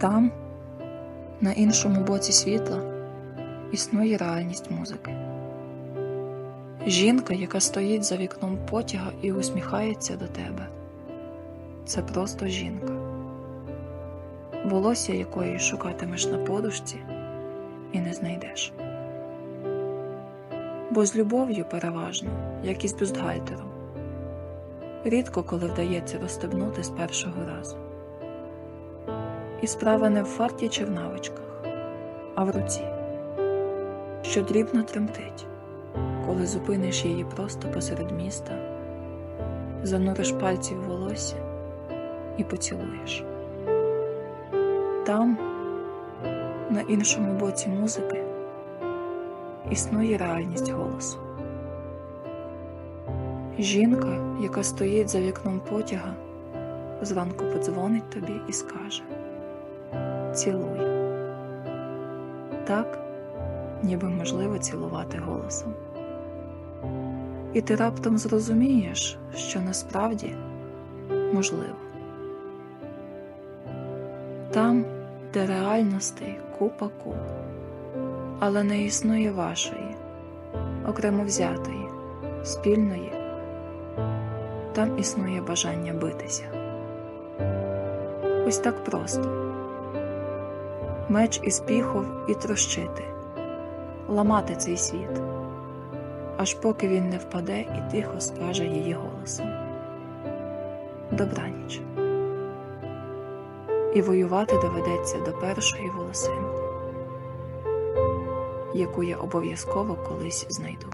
Там, на іншому боці світла, існує реальність музики. Жінка, яка стоїть за вікном потяга і усміхається до тебе, це просто жінка, волосся якої шукатимеш на подушці і не знайдеш. Бо з любов'ю переважно, як і з бюстгальтером. Рідко коли вдається розстебнути з першого разу. І справа не в фарті чи в навичках, а в руці, що дрібно тремтить, коли зупиниш її просто посеред міста, зануриш пальці в волосся і поцілуєш. Там, на іншому боці музики, існує реальність голосу. Жінка, яка стоїть за вікном потяга, зранку подзвонить тобі і скаже Цілую. Так, ніби можливо цілувати голосом. І ти раптом зрозумієш, що насправді можливо. Там, де реальностей купа куб, але не існує вашої, окремо взятої, спільної, там існує бажання битися. Ось так просто. Меч із піхов і трощити, ламати цей світ, аж поки він не впаде і тихо скаже її голосом. Добраніч. І воювати доведеться до першої волосини, яку я обов'язково колись знайду.